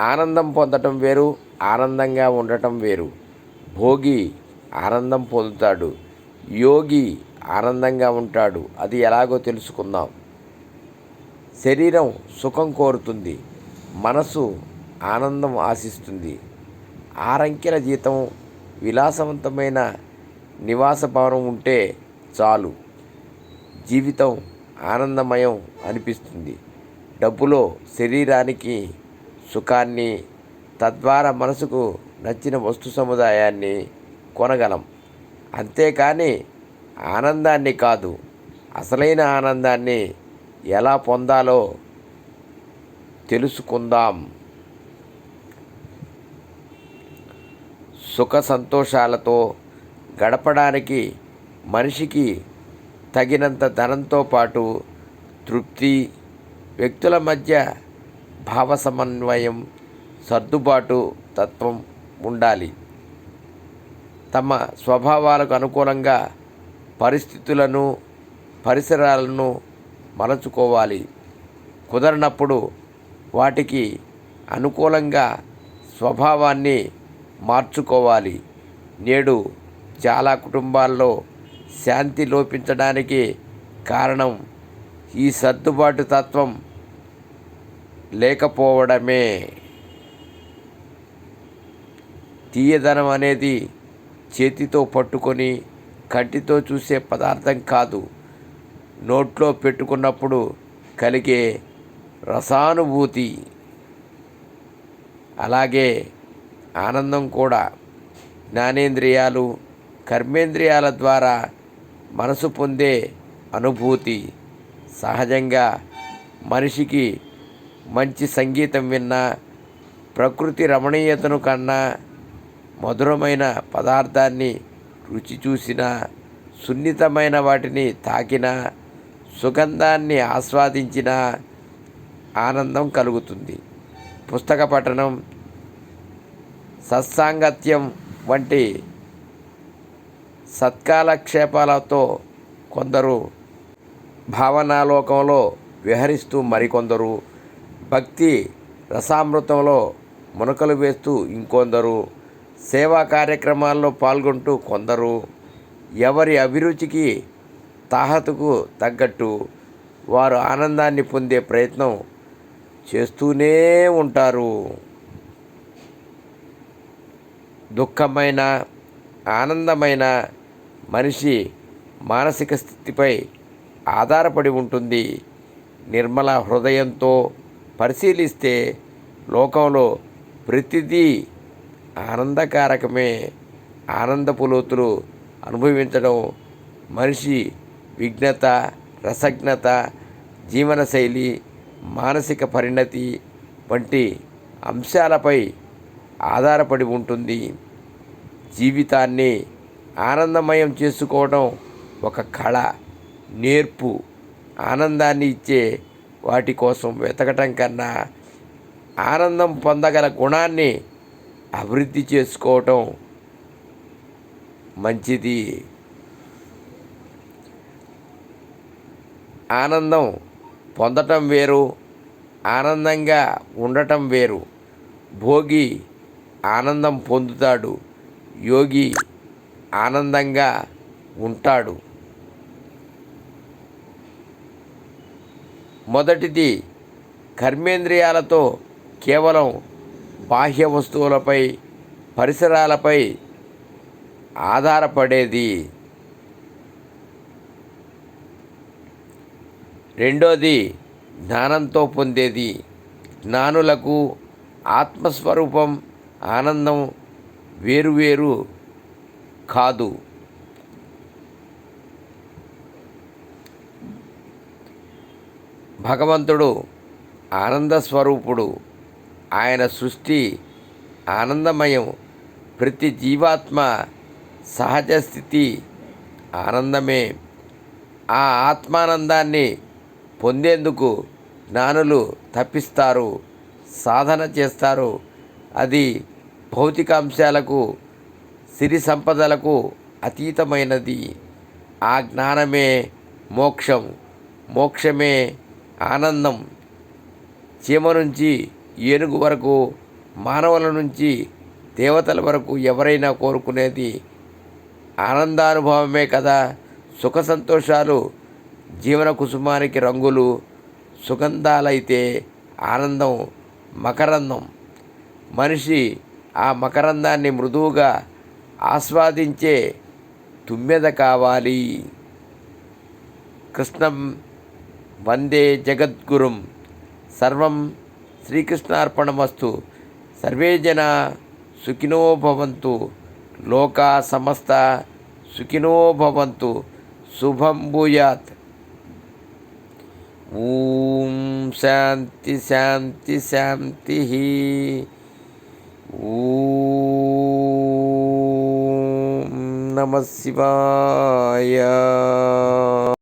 ఆనందం పొందటం వేరు ఆనందంగా ఉండటం వేరు. భోగి ఆనందం పొందుతాడు యోగి ఆనందంగా ఉంటాడు. అది ఎలాగో తెలుసుకుందాం. శరీరం సుఖం కోరుతుంది మనసు ఆనందం ఆశిస్తుంది. ఆరంకెల జీతం విలాసవంతమైన నివాస భవనం ఉంటే చాలు. జీవితం ఆనందమయం అనిపిస్తుంది. డబ్బులో శరీరానికి సుఖాన్ని తద్వారా మనసుకు నచ్చిన వస్తు సముదాయాన్ని కొనగలం. అంతేకాని ఆనందాన్ని కాదు అసలైన ఆనందాన్ని ఎలా పొందాలో తెలుసుకుందాం. సుఖ సంతోషాలతో గడపడానికి మనిషికి తగినంత ధనంతో పాటు తృప్తి వ్యక్తుల మధ్య భావ సమన్వయం సర్దుబాటు తత్వం ఉండాలి. తమ స్వభావాలకు అనుకూలంగా పరిస్థితులను పరిసరాలను మలచుకోవాలి. కుదరనప్పుడు వాటికి అనుకూలంగా స్వభావాన్ని మార్చుకోవాలి. నేడు చాలా కుటుంబాల్లో శాంతి లోపించడానికి కారణం ఈ సర్దుబాటు తత్వం లేకపోవడమే. తీయదనం అనేది చేతితో పట్టుకొని కంటితో చూసే పదార్థం కాదు. నోట్లో పెట్టుకున్నప్పుడు కలిగే రసానుభూతి. అలాగే ఆనందం కూడా. జ్ఞానేంద్రియాలు కర్మేంద్రియాల ద్వారా మనసు పొందే అనుభూతి. సహజంగా మనిషికి మంచి సంగీతం విన్నా ప్రకృతి రమణీయతను కన్నా మధురమైన పదార్థాన్ని రుచి చూసినా సున్నితమైన వాటిని తాకిన సుగంధాన్ని ఆస్వాదించిన ఆనందం కలుగుతుంది. పుస్తక పఠనం సత్సాంగత్యం వంటి సత్కాలక్షేపాలతో కొందరు భావనాలోకంలో విహరిస్తూ మరికొందరు భక్తి రసామృతంలో మునకలు వేస్తూ ఇంకొందరు సేవా కార్యక్రమాల్లో పాల్గొంటూ కొందరు ఎవరి అభిరుచికి తాహతుకు తగ్గట్టు వారు ఆనందాన్ని పొందే ప్రయత్నం చేస్తూనే ఉంటారు. దుఃఖమైన ఆనందమైన మనిషి మానసిక స్థితిపై ఆధారపడి ఉంటుంది. నిర్మల హృదయంతో పరిశీలిస్తే లోకంలో ప్రతిదీ ఆనందకారకమే. ఆనందపు లోతులు అనుభవించడం మనిషి విఘ్నత రసజ్ఞత జీవనశైలి మానసిక పరిణతి వంటి అంశాలపై ఆధారపడి ఉంటుంది. జీవితాన్ని ఆనందమయం చేసుకోవడం ఒక కళ నేర్పు ఆనందాన్ని ఇచ్చే వాటి కోసం వెతకటం కన్నా ఆనందం పొందగల గుణాన్ని అభివృద్ధి చేసుకోవటం మంచిది. ఆనందం పొందటం వేరు ఆనందంగా ఉండటం వేరు. భోగి ఆనందం పొందుతాడు యోగి ఆనందంగా ఉంటాడు. మొదటిది కర్మేంద్రియాలతో కేవలం బాహ్య వస్తువులపై పరిసరాలపై ఆధారపడేది. రెండోది జ్ఞానంతో పొందేది. జ్ఞానులకు ఆత్మస్వరూపం ఆనందం వేరువేరు కాదు. భగవంతుడు ఆనంద స్వరూపుడు. ఆయన సృష్టి ఆనందమయం. ప్రతి జీవాత్మ సహజ స్థితి ఆనందమే. ఆ ఆత్మానందాన్ని పొందేందుకు జ్ఞానులు తప్పిస్తారు సాధన చేస్తారు. అది భౌతిక అంశాలకు సిరి సంపదలకు అతీతమైనది. ఆ జ్ఞానమే మోక్షం. మోక్షమే ఆనందం చీమ నుంచి ఏనుగు వరకు మానవుల నుంచి దేవతల వరకు ఎవరైనా కోరుకునేది ఆనందానుభవమే కదా. సుఖ సంతోషాలు జీవన కుసుమానికి రంగులు సుగంధాలైతే ఆనందం మకరందం. మనిషి ఆ మకరందాన్ని మృదువుగా ఆస్వాదించే తుమ్మెద కావాలి. కృష్ణం వందే జగద్గురుం. సర్వం శ్రీకృష్ణార్పణమస్తు. సర్వే జన సుఖినో భవంతు. లోకా సమస్త సుఖినో భవంతు. శుభం భూయాత్. ఓం శాంతి శాంతి శాంతి ఓం నమ శివాయ.